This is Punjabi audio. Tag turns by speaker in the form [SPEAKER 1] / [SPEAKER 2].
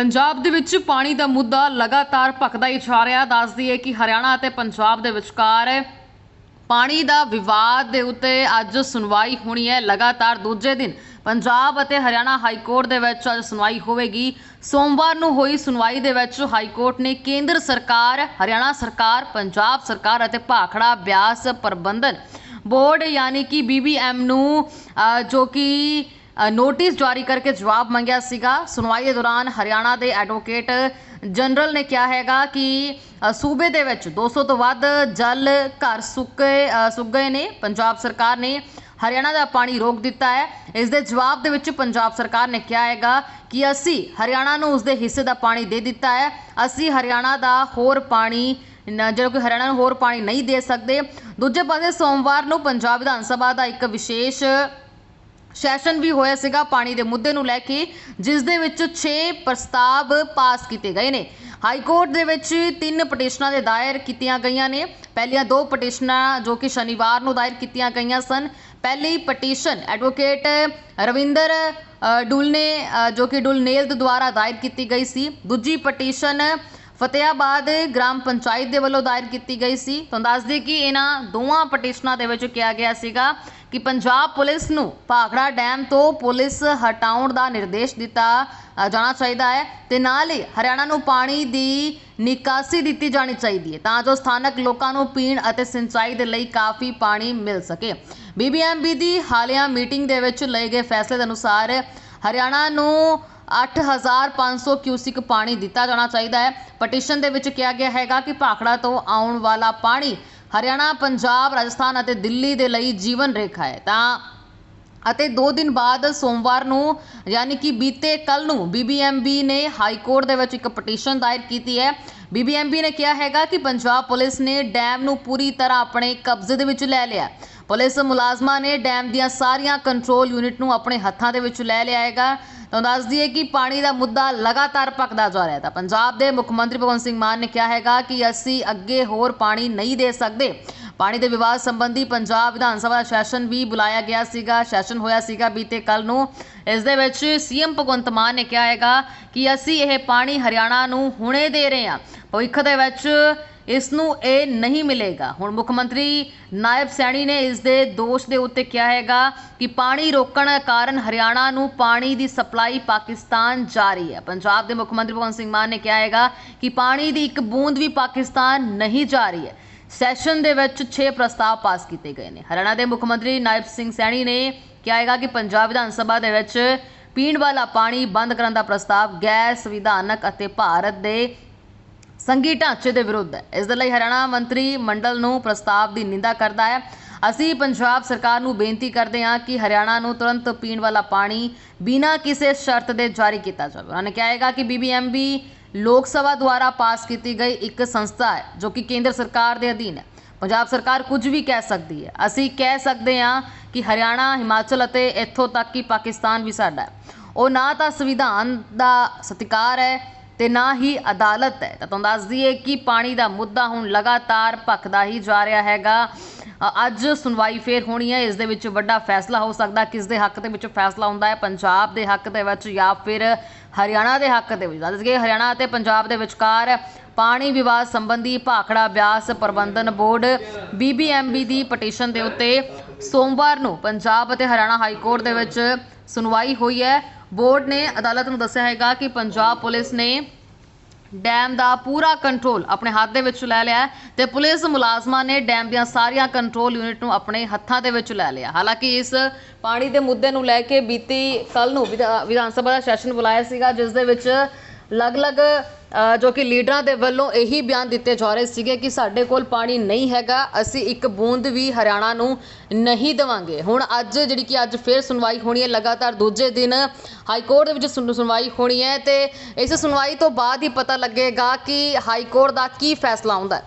[SPEAKER 1] ਪੰਜਾਬ ਦੇ ਵਿੱਚ ਪਾਣੀ ਦਾ ਮੁੱਦਾ ਲਗਾਤਾਰ ਭਖਦਾ ਹੀ ਜਾ ਰਿਹਾ ਦੱਸ ਦਈਏ ਕਿ ਹਰਿਆਣਾ ਅਤੇ ਪੰਜਾਬ ਦੇ ਵਿਚਕਾਰ ਪਾਣੀ ਦਾ ਵਿਵਾਦ ਦੇ ਉੱਤੇ ਅੱਜ ਸੁਣਵਾਈ ਹੋਣੀ ਹੈ। ਲਗਾਤਾਰ ਦੂਜੇ ਦਿਨ ਪੰਜਾਬ ਅਤੇ ਹਰਿਆਣਾ ਹਾਈ ਕੋਰਟ ਦੇ ਵਿੱਚ ਅੱਜ ਸੁਣਵਾਈ ਹੋਵੇਗੀ। ਸੋਮਵਾਰ ਨੂੰ ਹੋਈ ਸੁਣਵਾਈ ਦੇ ਵਿੱਚ ਹਾਈ ਕੋਰਟ ਨੇ ਕੇਂਦਰ ਸਰਕਾਰ, ਹਰਿਆਣਾ ਸਰਕਾਰ, ਪੰਜਾਬ ਸਰਕਾਰ ਅਤੇ ਭਾਖੜਾ ਬਿਆਸ ਪ੍ਰਬੰਧਨ ਬੋਰਡ ਯਾਨੀ ਕਿ ਬੀਬੀਐਮ ਨੂੰ ਜੋ ਕਿ ਨੋਟਿਸ ਜਾਰੀ ਕਰਕੇ ਜਵਾਬ ਮੰਗਿਆ ਸੀਗਾ। ਸੁਣਵਾਈ ਦੇ ਦੌਰਾਨ ਹਰਿਆਣਾ ਦੇ ਐਡਵੋਕੇਟ ਜਨਰਲ ਨੇ ਕਿਹਾ ਹੈਗਾ ਕਿ ਸੂਬੇ ਦੇ ਵਿੱਚ 200 ਤੋਂ ਵੱਧ ਜਲ ਘਰ ਸੁੱਕੇ ਸੁੱਕ ਗਏ ਨੇ। ਪੰਜਾਬ ਸਰਕਾਰ ਨੇ ਹਰਿਆਣਾ ਦਾ ਪਾਣੀ ਰੋਕ ਦਿੱਤਾ ਹੈ। ਇਸ ਦੇ ਜਵਾਬ ਦੇ ਵਿੱਚ ਪੰਜਾਬ ਸਰਕਾਰ ਨੇ ਕਿਹਾ ਹੈਗਾ ਕਿ ਅਸੀਂ ਹਰਿਆਣਾ ਨੂੰ ਉਸਦੇ ਹਿੱਸੇ ਦਾ ਪਾਣੀ ਦੇ ਦਿੱਤਾ ਹੈ। ਅਸੀਂ ਹਰਿਆਣਾ ਦਾ ਹੋਰ ਪਾਣੀ ਨ- ਜਿਹੜਾ ਕਿ ਹਰਿਆਣਾ ਨੂੰ ਹੋਰ ਪਾਣੀ ਨਹੀਂ ਦੇ ਸਕਦੇ। ਦੂਜੇ ਪਾਸੇ ਸੋਮਵਾਰ ਨੂੰ ਪੰਜਾਬ ਵਿਧਾਨ ਸਭਾ ਦਾ ਇੱਕ ਵਿਸ਼ੇਸ਼ ਸੈਸ਼ਨ ਵੀ ਹੋਇਆ ਸੀਗਾ ਪਾਣੀ ਦੇ ਮੁੱਦੇ ਨੂੰ ਲੈ ਕੇ ਜਿਸ ਦੇ ਵਿੱਚ 6 ਪ੍ਰਸਤਾਵ ਪਾਸ ਕੀਤੇ ਗਏ ਨੇ। ਹਾਈ ਕੋਰਟ ਦੇ ਵਿੱਚ ਤਿੰਨ ਪਟੀਸ਼ਨਾਂ ਦੇ ਦਾਇਰ ਕੀਤੀਆਂ ਗਈਆਂ ਨੇ। ਪਹਿਲੀਆਂ ਦੋ ਪਟੀਸ਼ਨਾਂ ਜੋ ਕਿ ਸ਼ਨੀਵਾਰ ਨੂੰ ਦਾਇਰ ਕੀਤੀਆਂ ਗਈਆਂ ਸਨ। ਪਹਿਲੀ ਪਟੀਸ਼ਨ ਐਡਵੋਕੇਟ ਰਵਿੰਦਰ ਅ, ਡੁਲ ਨੇ ਜੋ ਕਿ ਡੁਲ ਨੇਲਦ ਦੁਆਰਾ ਦਾਇਰ ਕੀਤੀ ਗਈ ਸੀ। ਦੂਜੀ ਪਟੀਸ਼ਨ ਫਤਿਆਬਾਦ ਗ੍ਰਾਮ ਪੰਚਾਇਤ ਦੇ ਵੱਲੋਂ ਦਾਇਰ ਕੀਤੀ ਗਈ ਸੀ। ਤੁਹਾਨੂੰ ਦੱਸ ਦਈਏ ਕਿ ਇਹਨਾਂ ਦੋਵਾਂ ਪਟੀਸ਼ਨਾਂ ਦੇ ਵਿੱਚ ਕਿਹਾ ਗਿਆ ਸੀਗਾ ਕਿ ਪੰਜਾਬ ਪੁਲਿਸ ਨੂੰ ਭਾਖੜਾ ਡੈਮ ਤੋਂ ਪੁਲਿਸ ਹਟਾਉਣ ਦਾ ਨਿਰਦੇਸ਼ ਦਿੱਤਾ ਜਾਣਾ ਚਾਹੀਦਾ ਹੈ ਤੇ ਨਾਲ ਹੀ ਹਰਿਆਣਾ ਨੂੰ ਪਾਣੀ ਦੀ ਨਿਕਾਸੀ ਦਿੱਤੀ ਜਾਣੀ ਚਾਹੀਦੀ ਹੈ ਤਾਂ ਜੋ ਸਥਾਨਕ ਲੋਕਾਂ ਨੂੰ ਪੀਣ ਅਤੇ ਸਿੰਚਾਈ ਦੇ ਲਈ ਕਾਫੀ ਪਾਣੀ ਮਿਲ ਸਕੇ। ਬੀਬੀਐਮਬੀ ਦੀ ਹਾਲੀਆ ਮੀਟਿੰਗ ਦੇ ਵਿੱਚ ਲਏ ਗਏ ਫੈਸਲੇ ਦੇ ਅਨੁਸਾਰ ਹਰਿਆਣਾ ਨੂੰ 8500 ਕਿਊਸਿਕ ਪਾਣੀ ਦਿੱਤਾ ਜਾਣਾ ਚਾਹੀਦਾ ਹੈ। ਪਟੀਸ਼ਨ ਦੇ ਵਿੱਚ ਕਿਹਾ ਗਿਆ ਹੈਗਾ ਕਿ ਭਾਖੜਾ ਤੋਂ ਆਉਣ ਵਾਲਾ ਪਾਣੀ ਹਰਿਆਣਾ, ਪੰਜਾਬ, ਰਾਜਸਥਾਨ ਅਤੇ ਦਿੱਲੀ ਦੇ ਲਈ ਜੀਵਨ ਰੇਖਾ ਹੈ। ਤਾਂ ਅਤੇ 2 ਦਿਨ ਬਾਅਦ ਸੋਮਵਾਰ ਨੂੰ ਯਾਨੀ ਕਿ ਬੀਤੇ ਕੱਲ ਨੂੰ ਬੀਬੀਐਮਬੀ ਨੇ ਹਾਈ ਕੋਰਟ ਦੇ ਵਿੱਚ ਇੱਕ ਪਟੀਸ਼ਨ ਦਾਇਰ ਕੀਤੀ ਹੈ। ਬੀਬੀਐਮਬੀ ਨੇ ਕਿਹਾ ਹੈਗਾ ਕਿ ਪੰਜਾਬ ਪੁਲਿਸ ਨੇ ਡੈਮ ਨੂੰ ਪੂਰੀ ਤਰ੍ਹਾਂ ਆਪਣੇ ਕਬਜ਼ੇ ਦੇ ਵਿੱਚ ਲੈ ਲਿਆ ਪੁਲਿਸ ਮੁਲਾਜ਼ਮਾਂ ਨੇ ਡੈਮ ਦੀਆਂ ਸਾਰੀਆਂ ਕੰਟਰੋਲ ਯੂਨਿਟ ਨੂੰ ਆਪਣੇ ਹੱਥਾਂ ਦੇ ਵਿੱਚ ਲੈ ਲਿਆ ਹੈਗਾ। ਤੁਹਾਨੂੰ ਦੱਸ ਦਈਏ ਕਿ ਪਾਣੀ ਦਾ ਮੁੱਦਾ ਲਗਾਤਾਰ ਭਖਦਾ ਜਾ ਰਿਹਾ ਹੈ। ਤਾਂ ਪੰਜਾਬ ਦੇ ਮੁੱਖ ਮੰਤਰੀ ਭਗਵੰਤ ਸਿੰਘ ਮਾਨ ਨੇ ਕਿਹਾ ਹੈਗਾ ਕਿ ਅਸੀਂ ਅੱਗੇ ਹੋਰ ਪਾਣੀ ਨਹੀਂ ਦੇ ਸਕਦੇ। ਪਾਣੀ ਦੇ ਵਿਵਾਦ ਸੰਬੰਧੀ ਪੰਜਾਬ ਵਿਧਾਨ ਸਭਾ ਸੈਸ਼ਨ ਵੀ ਬੁਲਾਇਆ ਗਿਆ ਸੀਗਾ। ਸੈਸ਼ਨ ਹੋਇਆ ਸੀਗਾ ਬੀਤੇ ਕੱਲ ਨੂੰ। ਇਸ ਦੇ ਵਿੱਚ ਸੀਐਮ ਭਗਵੰਤ ਮਾਨ ਨੇ ਕਿਹਾ ਹੈਗਾ ਕਿ ਅਸੀਂ ਇਹ ਪਾਣੀ ਹਰਿਆਣਾ ਨੂੰ ਹੁਣੇ ਦੇ ਰਹੇ ਹਾਂ। ਭਵਿੱਖ ਦੇ ਵਿੱਚ ਇਸ ਨੂੰ ਇਹ ਨਹੀਂ ਮਿਲੇਗਾ। ਹੁਣ ਮੁੱਖ ਮੰਤਰੀ ਨਾਇਬ ਸੈਣੀ ਨੇ ਇਸ ਦੇ ਦੋਸ਼ ਦੇ ਉੱਤੇ ਕਿਹਾ ਹੈਗਾ ਕਿ ਪਾਣੀ ਰੋਕਣ ਕਾਰਨ ਹਰਿਆਣਾ ਨੂੰ ਪਾਣੀ ਦੀ ਸਪਲਾਈ ਪਾਕਿਸਤਾਨ ਜਾ ਰਹੀ ਹੈ। ਪੰਜਾਬ ਦੇ ਮੁੱਖ ਮੰਤਰੀ ਭਗਵੰਤ ਸਿੰਘ ਮਾਨ ਨੇ ਕਿਹਾ ਹੈਗਾ ਕਿ ਪਾਣੀ ਦੀ ਇੱਕ ਬੂੰਦ ਵੀ ਪਾਕਿਸਤਾਨ ਨਹੀਂ ਜਾ ਰਹੀ ਹੈ। ਸੈਸ਼ਨ ਦੇ ਵਿੱਚ 6 ਪ੍ਰਸਤਾਵ ਪਾਸ ਕੀਤੇ ਗਏ ਨੇ। ਹਰਿਆਣਾ ਦੇ ਮੁੱਖ ਮੰਤਰੀ ਨਾਇਬ ਸਿੰਘ ਸੈਣੀ ਨੇ ਕਿਹਾ ਹੈਗਾ ਕਿ ਪੰਜਾਬ ਵਿਧਾਨ ਸਭਾ ਦੇ ਵਿੱਚ ਪੀਣ ਵਾਲਾ ਪਾਣੀ ਬੰਦ ਕਰਨ ਦਾ ਪ੍ਰਸਤਾਵ ਗੈਰ ਸੰਵਿਧਾਨਕ ਅਤੇ ਭਾਰਤ ਦੇ ਸੰਘੀ ਢਾਂਚੇ ਦੇ ਵਿਰੁੱਧ ਹੈ। ਇਸ ਦੇ ਲਈ ਹਰਿਆਣਾ ਮੰਤਰੀ ਮੰਡਲ ਨੂੰ ਪ੍ਰਸਤਾਵ ਦੀ ਨਿੰਦਾ ਕਰਦਾ ਹੈ। ਅਸੀਂ ਪੰਜਾਬ ਸਰਕਾਰ ਨੂੰ ਬੇਨਤੀ ਕਰਦੇ ਹਾਂ ਕਿ ਹਰਿਆਣਾ ਨੂੰ ਤੁਰੰਤ ਪੀਣ ਵਾਲਾ ਪਾਣੀ ਬਿਨਾਂ ਕਿਸੇ ਸ਼ਰਤ ਦੇ ਜਾਰੀ ਕੀਤਾ ਜਾਵੇ। ਉਹਨਾਂ ਨੇ ਕਿਹਾ ਹੈਗਾ ਕਿ ਬੀਬੀਐਮਬੀ ਲੋਕ ਸਭਾ ਦੁਆਰਾ ਪਾਸ ਕੀਤੀ ਗਈ ਇੱਕ ਸੰਸਥਾ ਹੈ, ਜੋ ਕਿ ਕੇਂਦਰ ਸਰਕਾਰ ਦੇ ਅਧੀਨ ਹੈ। ਪੰਜਾਬ ਸਰਕਾਰ ਕੁਝ ਵੀ ਕਹਿ ਸਕਦੀ ਹੈ। ਅਸੀਂ ਕਹਿ ਸਕਦੇ ਹਾਂ ਕਿ ਹਰਿਆਣਾ, ਹਿਮਾਚਲ ਅਤੇ ਇੱਥੋਂ ਤੱਕ ਕਿ ਪਾਕਿਸਤਾਨ ਵੀ ਸਾਡਾ ਹੈ। ਉਹ ਨਾ ਤਾਂ ਸੰਵਿਧਾਨ ਦਾ ਸਤਿਕਾਰ ਹੈ ਤੇ ਨਾ ਹੀ ਅਦਾਲਤ ਹੈ। ਤਾਂ ਤੁਹਾਨੂੰ ਦੱਸ ਦਈਏ ਕਿ ਪਾਣੀ ਦਾ ਮੁੱਦਾ ਹੁਣ ਲਗਾਤਾਰ ਭਖਦਾ ਹੀ ਜਾ ਰਿਹਾ ਹੈਗਾ। ਅੱਜ ਸੁਣਵਾਈ ਫੇਰ ਹੋਣੀ ਹੈ। ਇਸ ਦੇ ਵਿੱਚ ਵੱਡਾ ਫੈਸਲਾ ਹੋ ਸਕਦਾ। ਕਿਸ ਦੇ ਹੱਕ ਦੇ ਵਿੱਚ ਫੈਸਲਾ ਹੁੰਦਾ ਹੈ? ਪੰਜਾਬ ਦੇ ਹੱਕ ਦੇ ਵਿੱਚ ਜਾਂ ਫਿਰ ਹਰਿਆਣਾ ਦੇ ਹੱਕ ਦੇ ਵਿੱਚ? ਦੱਸ ਦਈਏ ਹਰਿਆਣਾ ਅਤੇ ਪੰਜਾਬ ਦੇ ਵਿਚਕਾਰ ਪਾਣੀ ਵਿਵਾਦ ਸੰਬੰਧੀ ਭਾਖੜਾ ਬਿਆਸ ਪ੍ਰਬੰਧਨ ਬੋਰਡ ਬੀਬੀਐਮਬੀ ਦੀ ਪਟੀਸ਼ਨ ਦੇ ਉੱਤੇ ਸੋਮਵਾਰ ਨੂੰ ਪੰਜਾਬ ਅਤੇ ਹਰਿਆਣਾ ਹਾਈ ਕੋਰਟ ਦੇ ਵਿੱਚ ਸੁਣਵਾਈ ਹੋਈ ਹੈ। ਬੋਰਡ ਨੇ ਅਦਾਲਤ ਨੂੰ ਦੱਸਿਆ ਹੈਗਾ ਕਿ ਪੰਜਾਬ ਪੁਲਿਸ ਨੇ ਡੈਮ ਦਾ ਪੂਰਾ ਕੰਟਰੋਲ ਆਪਣੇ ਹੱਥ ਦੇ ਵਿੱਚ ਲੈ ਲਿਆ ਹੈ ਤੇ ਪੁਲਿਸ ਮੁਲਾਜ਼ਮਾਂ ਨੇ ਡੈਮ ਦੀਆਂ ਸਾਰੀਆਂ ਕੰਟਰੋਲ ਯੂਨਿਟ ਨੂੰ ਆਪਣੇ ਹੱਥਾਂ ਦੇ ਵਿੱਚ ਲੈ ਲਿਆ। ਹਾਲਾਂਕਿ ਇਸ ਪਾਣੀ ਦੇ ਮੁੱਦੇ ਨੂੰ ਲੈ ਕੇ ਬੀਤੀ ਕੱਲ ਨੂੰ ਵਿਧਾ- ਵਿਧਾਨ ਸਭਾ ਦਾ ਸੈਸ਼ਨ ਬੁਲਾਇਆ ਸੀਗਾ, ਜਿਸ ਦੇ ਵਿੱਚ ਅਲੱਗ-ਅਲੱਗ ਜੋ ਕਿ ਲੀਡਰਾਂ ਦੇ ਵੱਲੋਂ ਇਹੀ ਬਿਆਨ ਦਿੱਤੇ ਜਾ ਰਹੇ ਸੀਗੇ ਕਿ ਸਾਡੇ ਕੋਲ ਪਾਣੀ ਨਹੀਂ ਹੈਗਾ, ਅਸੀਂ ਇੱਕ ਬੂੰਦ ਵੀ ਹਰਿਆਣਾ ਨੂੰ ਨਹੀਂ ਦੇਵਾਂਗੇ। ਹੁਣ ਅੱਜ ਜਿਹੜੀ ਕਿ ਅੱਜ ਫੇਰ ਸੁਣਵਾਈ ਹੋਣੀ ਹੈ, ਲਗਾਤਾਰ ਦੂਜੇ ਦਿਨ ਹਾਈ ਕੋਰਟ ਦੇ ਵਿੱਚ ਸੁਣਵਾਈ ਹੋਣੀ ਹੈ ਤੇ ਇਸ ਸੁਣਵਾਈ ਤੋਂ ਬਾਅਦ ਹੀ ਪਤਾ ਲੱਗੇਗਾ ਕਿ ਹਾਈ ਕੋਰਟ ਦਾ ਕੀ ਫੈਸਲਾ ਆਉਂਦਾ ਹੈ।